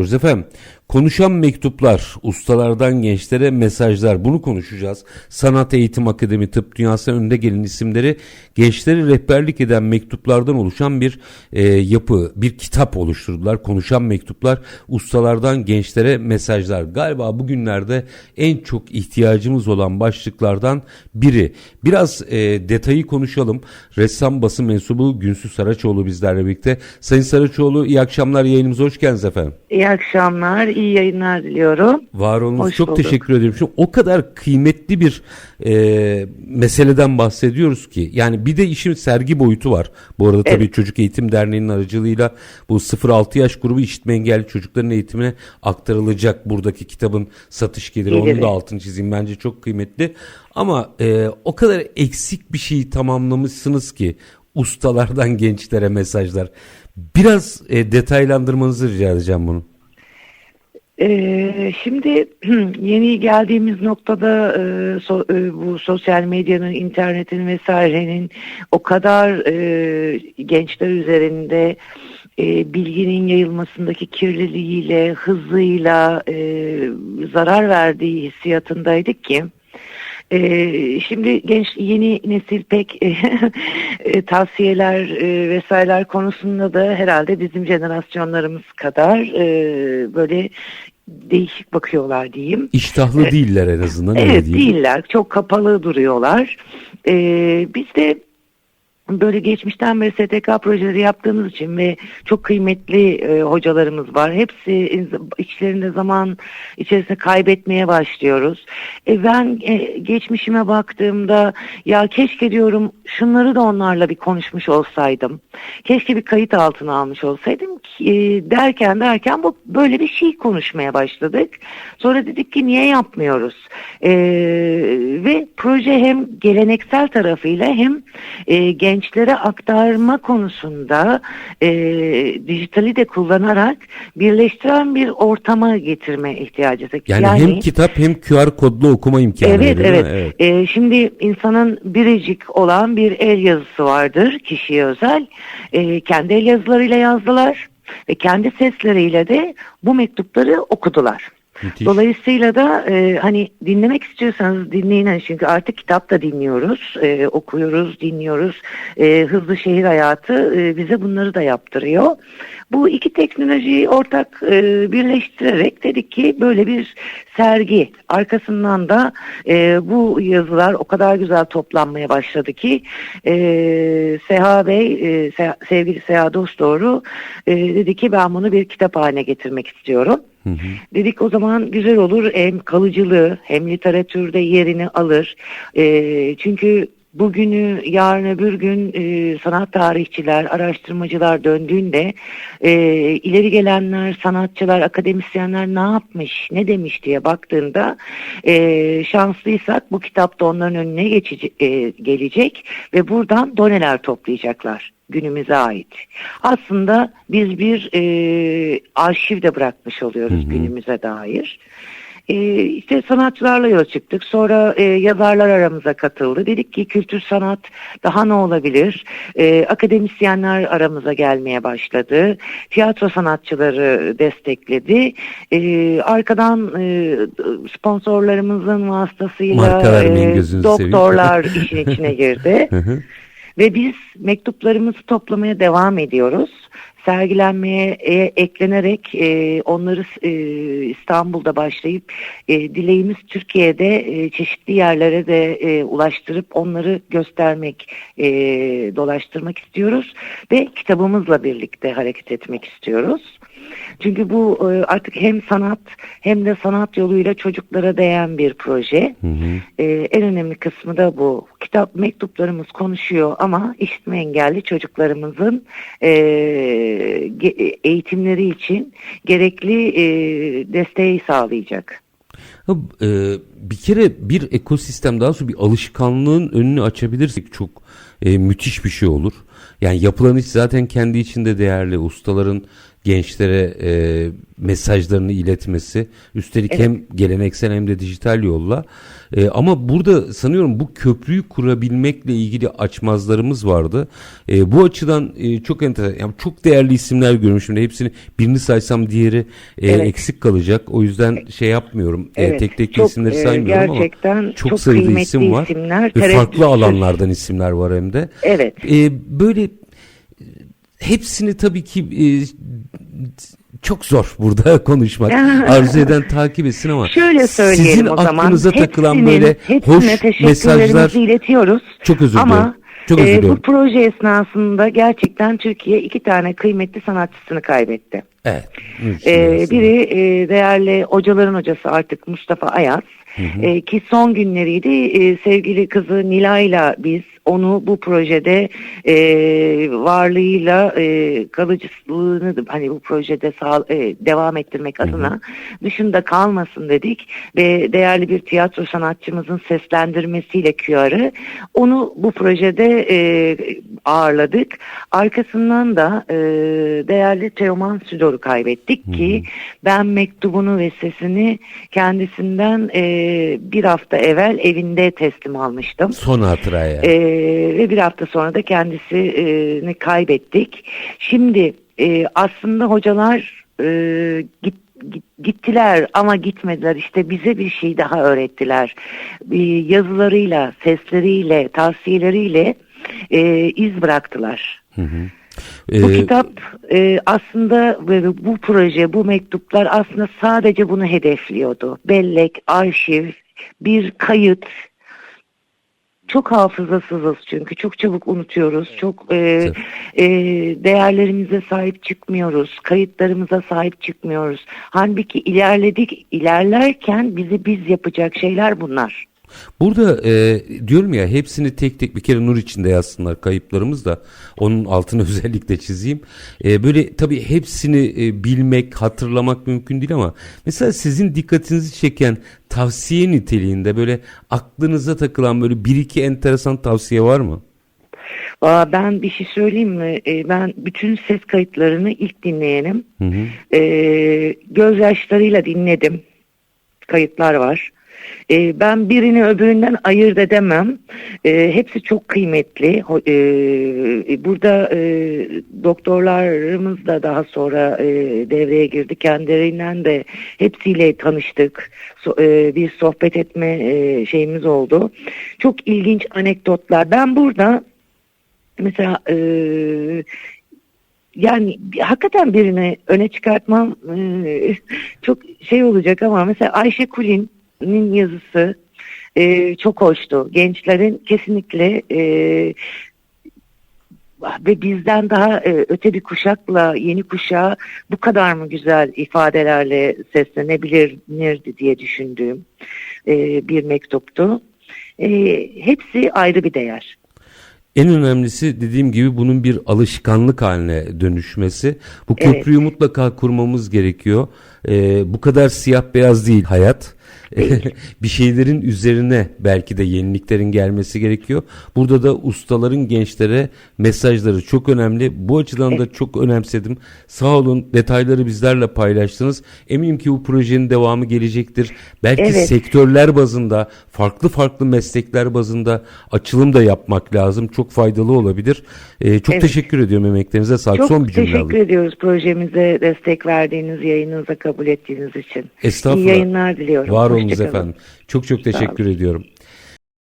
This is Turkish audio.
Efendim, konuşan mektuplar, ustalardan gençlere mesajlar bunu konuşacağız. Sanat Eğitim Akademi Tıp Dünyası önde gelen isimleri gençleri rehberlik eden mektuplardan oluşan bir e, yapı, bir kitap oluşturdular. Konuşan mektuplar, ustalardan gençlere mesajlar. Galiba bugünlerde en çok ihtiyacımız olan başlıklardan biri. Biraz e, detayı konuşalım. Ressam basın mensubu Günsü Saraçoğlu bizlerle birlikte. Sayın Saraçoğlu iyi akşamlar yayınımıza hoş geldiniz efendim. İyi akşamlar, iyi yayınlar diliyorum. Var Hoş çok bulduk. teşekkür ederim. Şimdi o kadar kıymetli bir e, meseleden bahsediyoruz ki. Yani bir de işin sergi boyutu var. Bu arada tabii Evet. Çocuk Eğitim Derneği'nin aracılığıyla bu 0-6 yaş grubu işitme engelli çocukların eğitimine aktarılacak buradaki kitabın satış geliri. Onun Geliri. da altını çizeyim bence çok kıymetli. Ama e, o kadar eksik bir şeyi tamamlamışsınız ki ustalardan gençlere mesajlar. Biraz e, detaylandırmanızı rica edeceğim bunu. Ee, şimdi yeni geldiğimiz noktada e, so- e, bu sosyal medyanın, internetin vesairenin o kadar e, gençler üzerinde e, bilginin yayılmasındaki kirliliğiyle, hızıyla e, zarar verdiği hissiyatındaydık ki Ee, şimdi genç yeni nesil pek e, tavsiyeler e, vesaireler konusunda da herhalde bizim jenerasyonlarımız kadar e, böyle değişik bakıyorlar diyeyim. İştahlı değiller en azından öyle Evet diyeyim. değiller. Çok kapalı duruyorlar. Ee, biz de böyle geçmişten beri STK projeleri yaptığımız için ve çok kıymetli e, hocalarımız var. Hepsi in- içlerinde zaman içerisinde kaybetmeye başlıyoruz. E, ben e, geçmişime baktığımda ya keşke diyorum şunları da onlarla bir konuşmuş olsaydım. Keşke bir kayıt altına almış olsaydım e, derken derken bu böyle bir şey konuşmaya başladık. Sonra dedik ki niye yapmıyoruz? E, ve proje hem geleneksel tarafıyla hem e, gençlere aktarma konusunda e, dijitali de kullanarak birleştiren bir ortama getirme ihtiyacı. Yani, hem kitap hem QR kodlu okuma imkanı Evet evet. mi? Ee, şimdi insanın biricik olan bir el yazısı vardır kişiye özel. Ee, kendi el yazılarıyla yazdılar ve kendi sesleriyle de bu mektupları okudular. Müthiş. Dolayısıyla da e, hani dinlemek istiyorsanız dinleyin Hani çünkü artık kitap da dinliyoruz, e, okuyoruz, dinliyoruz. E, hızlı şehir hayatı e, bize bunları da yaptırıyor. Bu iki teknolojiyi ortak e, birleştirerek dedik ki böyle bir sergi arkasından da e, bu yazılar o kadar güzel toplanmaya başladı ki e, Seha Bey, e, Seha- sevgili Seha Dostdoğru e, dedi ki ben bunu bir kitap haline getirmek istiyorum. Hı hı. Dedik o zaman güzel olur hem kalıcılığı hem literatürde yerini alır. Ee, çünkü bugünü yarın öbür gün e, sanat tarihçiler, araştırmacılar döndüğünde e, ileri gelenler, sanatçılar, akademisyenler ne yapmış, ne demiş diye baktığında e, şanslıysak bu kitap da onların önüne geçici, e, gelecek ve buradan doneler toplayacaklar günümüze ait. Aslında biz bir e, arşiv de bırakmış oluyoruz Hı hı. günümüze dair. E, işte sanatçılarla yola çıktık. Sonra e, yazarlar aramıza katıldı. Dedik ki kültür sanat daha ne olabilir? E, akademisyenler aramıza gelmeye başladı. Tiyatro sanatçıları destekledi. E, arkadan e, sponsorlarımızın vasıtasıyla e, doktorlar işin içine girdi. Ve biz mektuplarımızı toplamaya devam ediyoruz. Sergilenmeye e, eklenerek e, onları e, İstanbul'da başlayıp e, dileğimiz Türkiye'de e, çeşitli yerlere de e, ulaştırıp onları göstermek, e, dolaştırmak istiyoruz ve kitabımızla birlikte hareket etmek istiyoruz. Çünkü bu e, artık hem sanat hem de sanat yoluyla çocuklara değen bir proje. Hı hı. Ee, en önemli kısmı da bu. Kitap mektuplarımız konuşuyor ama işitme engelli çocuklarımızın e, eğitimleri için gerekli e, desteği sağlayacak. Ha, e, bir kere bir ekosistem daha sonra bir alışkanlığın önünü açabilirsek çok e, müthiş bir şey olur. Yani yapılan iş zaten kendi içinde değerli. Ustaların gençlere e, mesajlarını iletmesi. Üstelik Evet. hem geleneksel hem de dijital yolla. E, ama burada sanıyorum bu köprüyü kurabilmekle ilgili açmazlarımız vardı. E, bu açıdan e, çok enteresan. Yani çok değerli isimler görmüşüm. Hepsini birini saysam diğeri e, Evet. eksik kalacak. O yüzden şey yapmıyorum. E, Evet, tek tek çok, isimleri e, saymıyorum gerçekten ama çok, çok sayıda isim var. isimler, Ve farklı alanlardan isimler var hem de. Evet. E, böyle e, hepsini tabii ki e, çok zor burada konuşmak. Arzu eden takip etsin ama Şöyle söyleyelim sizin o zaman. aklınıza takılan Hepsinin- böyle hepsine hoş mesajlar iletiyoruz. çok özür Ama diliyorum. Çok özür e, bu diliyorum. proje esnasında gerçekten Türkiye iki tane kıymetli sanatçısını kaybetti. Evet. Ee, biri e, değerli hocaların hocası artık Mustafa Ayaz. Ee, ki son günleriydi e, sevgili kızı Nilay'la biz onu bu projede e, varlığıyla e, kalıcılığını hani bu projede sağ, e, devam ettirmek adına dışında kalmasın dedik ve değerli bir tiyatro sanatçımızın seslendirmesiyle QR'ı onu bu projede e, ağırladık. Arkasından da e, değerli Teoman Südor'u kaybettik ki ben mektubunu ve sesini kendisinden e, bir hafta evvel evinde teslim almıştım. Son hatıraya. E, ve bir hafta sonra da kendisini kaybettik. Şimdi e, aslında hocalar e, git, git- gittiler ama gitmediler. İşte bize bir şey daha öğrettiler. E, yazılarıyla, sesleriyle, tavsiyeleriyle e, iz bıraktılar. Hı hı. Bu Ee, kitap e, aslında bu proje, bu mektuplar aslında sadece bunu hedefliyordu. Bellek, arşiv, bir kayıt. Çok hafızasızız çünkü çok çabuk unutuyoruz. Çok e, Evet. e, değerlerimize sahip çıkmıyoruz. Kayıtlarımıza sahip çıkmıyoruz. Halbuki ilerledik, ilerlerken bizi biz yapacak şeyler bunlar. Burada e, diyorum ya hepsini tek tek bir kere nur içinde yazsınlar kayıplarımız da onun altını özellikle çizeyim. E, böyle tabii hepsini e, bilmek, hatırlamak mümkün değil ama mesela sizin dikkatinizi çeken tavsiye niteliğinde böyle aklınıza takılan böyle bir iki enteresan tavsiye var mı? Aa, ben bir şey söyleyeyim mi? E, ben bütün ses kayıtlarını ilk dinleyenim. Hı hı. E, gözyaşlarıyla dinledim. Kayıtlar var. E, ben birini öbüründen ayırt edemem. E, hepsi çok kıymetli. Ho- e, burada e, doktorlarımız da daha sonra e, devreye girdi. Kendilerinden de hepsiyle tanıştık. So- e, bir sohbet etme e, şeyimiz oldu. Çok ilginç anekdotlar. Ben burada mesela e, yani hakikaten birini öne çıkartmam e, çok şey olacak ama mesela Ayşe Kulin'in yazısı e, çok hoştu. Gençlerin kesinlikle e, ve bizden daha e, öte bir kuşakla yeni kuşağa bu kadar mı güzel ifadelerle seslenebilirdi diye düşündüğüm e, bir mektuptu. E, hepsi ayrı bir değer. En önemlisi dediğim gibi bunun bir alışkanlık haline dönüşmesi. Bu Evet. köprüyü mutlaka kurmamız gerekiyor. Ee, bu kadar siyah beyaz değil hayat. bir şeylerin üzerine belki de yeniliklerin gelmesi gerekiyor. Burada da ustaların gençlere mesajları çok önemli. Bu açıdan da çok önemsedim. Sağ olun detayları bizlerle paylaştınız. Eminim ki bu projenin devamı gelecektir. Belki Evet. sektörler bazında, farklı farklı meslekler bazında açılım da yapmak lazım. Çok faydalı olabilir. Ee, çok Evet. teşekkür ediyorum emeklerinize sağlık. Çok Son bir cümle teşekkür alayım. ediyoruz projemize destek verdiğiniz, yayınınıza kabul ettiğiniz için. Estağfurullah. İyi yayınlar diliyorum. Var olunuz efendim. Çok çok teşekkür ediyorum.